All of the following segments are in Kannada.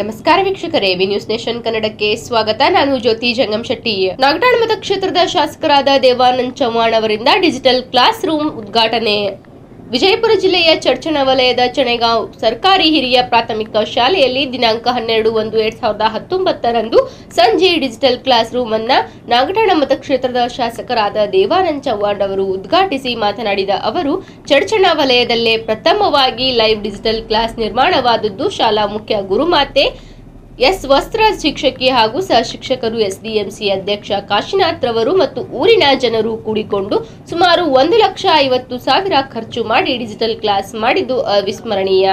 ನಮಸ್ಕಾರ ವೀಕ್ಷಕರೇ ಬಿ ನ್ಯೂಸ್ ನೇಷನ್ ಕನ್ನಡಕ್ಕೆ ಸ್ವಾಗತ. ನಾನು ಜ್ಯೋತಿ ಜಂಗಮ್ ಶೆಟ್ಟಿ. ನಾಗಠಾಣ ಮತಕ್ಷೇತ್ರದ ಶಾಸಕರಾದ ದೇವಾನಂದ್ ಚವ್ಹಾಣ್ ಅವರಿಂದ ಡಿಜಿಟಲ್ ಕ್ಲಾಸ್ ರೂಮ್ ಉದ್ಘಾಟನೆ. ವಿಜಯಪುರ ಜಿಲ್ಲೆಯ ಚರ್ಚಣ ವಲಯದ ಚಣೆಗಾಂವ್ ಸರ್ಕಾರಿ ಹಿರಿಯ ಪ್ರಾಥಮಿಕ ಶಾಲೆಯಲ್ಲಿ ದಿನಾಂಕ ಹನ್ನೆರಡು ಒಂದು ಎರಡ್ ಸಾವಿರದ ಹತ್ತೊಂಬತ್ತರಂದು ಸಂಜೆ ಡಿಜಿಟಲ್ ಕ್ಲಾಸ್ ರೂಮ್ ಅನ್ನ ನಾಗಠಾಣ ಮತಕ್ಷೇತ್ರದ ಶಾಸಕರಾದ ದೇವಾನಂದ್ ಚವ್ಹಾಣ್ ಅವರು ಉದ್ಘಾಟಿಸಿ ಮಾತನಾಡಿದ ಅವರು ಚರ್ಚಣ ವಲಯದಲ್ಲೇ ಪ್ರಥಮವಾಗಿ ಲೈವ್ ಡಿಜಿಟಲ್ ಕ್ಲಾಸ್ ನಿರ್ಮಾಣವಾದದ್ದು ಶಾಲಾ ಮುಖ್ಯ ಗುರುಮಾತೆ. ಎಸ್ ವಸ್ತ್ರ ಶಿಕ್ಷಕಿ ಹಾಗೂ ಸಹ ಶಿಕ್ಷಕರು ಎಸ್ಡಿಎಂಸಿ ಅಧ್ಯಕ್ಷ ಕಾಶಿನಾಥ್ ರವರು ಮತ್ತು ಊರಿನ ಜನರು ಕೂಡಿಕೊಂಡು ಸುಮಾರು ಒಂದು ಲಕ್ಷ ಐವತ್ತು ಸಾವಿರ ಖರ್ಚು ಮಾಡಿ ಡಿಜಿಟಲ್ ಕ್ಲಾಸ್ ಮಾಡಿದ್ದು ಅವಿಸ್ಮರಣೀಯ.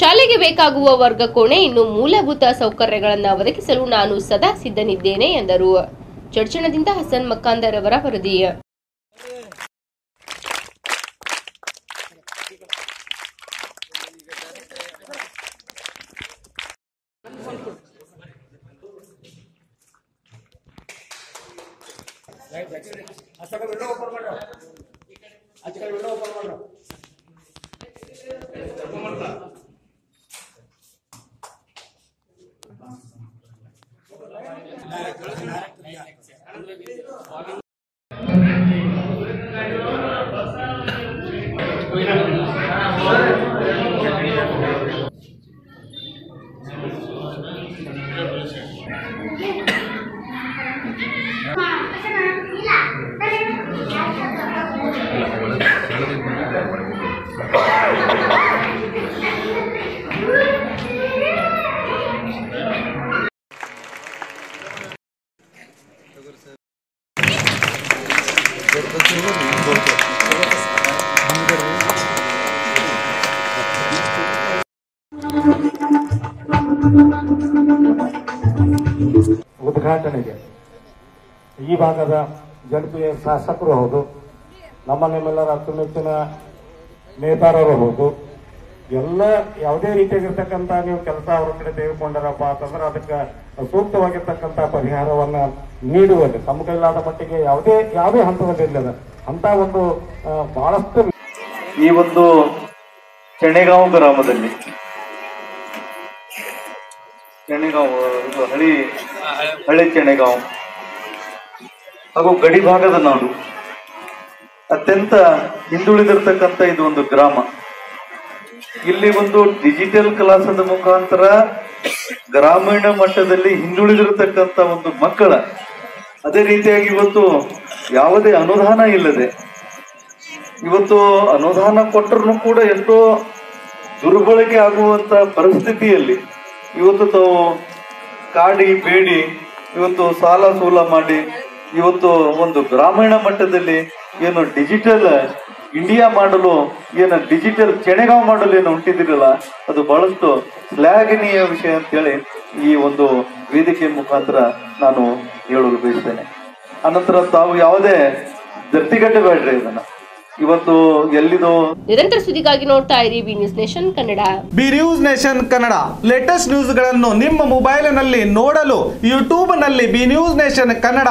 ಶಾಲೆಗೆ ಬೇಕಾಗುವ ವರ್ಗ ಕೋಣೆ ಇನ್ನು ಮೂಲಭೂತ ಸೌಕರ್ಯಗಳನ್ನು ಒದಗಿಸಲು ನಾನು ಸದಾ ಸಿದ್ಧನಿದ್ದೇನೆ ಎಂದರು. ಚಡ್ಚಣದಿಂದ ಹಸನ್ ಮಕ್ಕಾಂದರ್ ಅವರ ವರದಿ. అసలు విండో ఓపెన్ పడరా అక్కడ విండో ఓపెన్ పడరా డైరెక్ట్ ಉದ್ಘಾಟನೆಗೆ ಈ ಭಾಗದ ಜನಪ್ರಿಯ ಶಾಸಕರು ಹೌದು ನಮ್ಮ ನಿಮ್ಮೆಲ್ಲರ ಅಚ್ಚುಮೆಚ್ಚಿನ ನೇತಾರರು ಹೌದು. ಎಲ್ಲ ಯಾವುದೇ ರೀತಿಯಾಗಿರ್ತಕ್ಕಂಥ ನೀವು ಕೆಲಸ ಅವ್ರ ಕಡೆ ತೆಗೆದುಕೊಂಡರಪ್ಪ ಅಂತಂದ್ರೆ ಅದಕ್ಕೆ ಸೂಕ್ತವಾಗಿರ್ತಕ್ಕಂಥ ಪರಿಹಾರವನ್ನ ನೀಡುವಲ್ಲಿ. ತಮ್ಮ ಕೈಲಾದ ಮಟ್ಟಿಗೆ ಯಾವುದೇ ಯಾವುದೇ ಹಂತದಲ್ಲಿ ಇಲ್ಲದ ಅಂತ ಒಂದು ಬಹಳಷ್ಟು ಈ ಒಂದು ಚೆಣೆಗಾಂವ್ ಗ್ರಾಮದಲ್ಲಿ. ಚೆಣೆಗಾಂವ್ ಇದು ಹಳಿ, ಹಳೆ ಚೆಣೆಗಾಂವ್ ಹಾಗೂ ಗಡಿ ಭಾಗದ ನಾಡು. ಅತ್ಯಂತ ಹಿಂದುಳಿದಿರ್ತಕ್ಕಂಥ ಇದು ಒಂದು ಗ್ರಾಮ. ಇಲ್ಲಿ ಒಂದು ಡಿಜಿಟಲ್ ಕ್ಲಾಸದ ಮುಖಾಂತರ ಗ್ರಾಮೀಣ ಮಟ್ಟದಲ್ಲಿ ಹಿಂದುಳಿದಿರತಕ್ಕಂಥ ಒಂದು ಮಕ್ಕಳ, ಅದೇ ರೀತಿಯಾಗಿ ಇವತ್ತು ಯಾವುದೇ ಅನುದಾನ ಇಲ್ಲದೆ, ಇವತ್ತು ಅನುದಾನ ಕೊಟ್ಟರು ಕೂಡ ಎಷ್ಟೋ ದುರ್ಬಳಕೆ ಆಗುವಂತ ಪರಿಸ್ಥಿತಿಯಲ್ಲಿ ಇವತ್ತು ತಾವು ಕಾಡಿ, ಬೇಡಿ, ಇವತ್ತು ಸಾಲ ಸೂಲ ಮಾಡಿ, ಇವತ್ತು ಒಂದು ಗ್ರಾಮೀಣ ಮಟ್ಟದಲ್ಲಿ ಏನು ಡಿಜಿಟಲ್ ಇಂಡಿಯಾ ಮಾಡಲು ಏನು ಡಿಜಿಟಲ್ ಚೆಣೆಗಾವ್ ಮಾಡಲು ಏನು ಹೊಂಟಿದಿರಲ್ಲ ಅದು ಬಹಳಷ್ಟು ಶ್ಲಾಘನೀಯ ವಿಷಯ ಅಂತೇಳಿ ಈ ಒಂದು ವೇದಿಕೆ ಮುಖಾಂತರ ನಾನು ಹೇಳಲು ಬಯಸ್ತೇನೆ. ಅನಂತರ ತಾವು ಯಾವುದೇ ದರ್ತಿಗಟ್ಟಬೇಡ್ರಿ ಇದನ್ನ. ಇವತ್ತು ಎಲ್ಲಿದು ನಿರಂತರ ಸುದ್ದಿಗಾಗಿ ನೋಡ್ತಾ ಇರಿ B news nation Kannada. B news nation Kannada. Latest ನ್ಯೂಸ್ಗಳನ್ನು ನಿಮ್ಮ ಮೊಬೈಲಿನಲ್ಲಿ ನೋಡಲು ಯೂಟ್ಯೂಬ್ನಲ್ಲಿ ಬಿ ನ್ಯೂಸ್ ನೇಷನ್ ಕನ್ನಡ.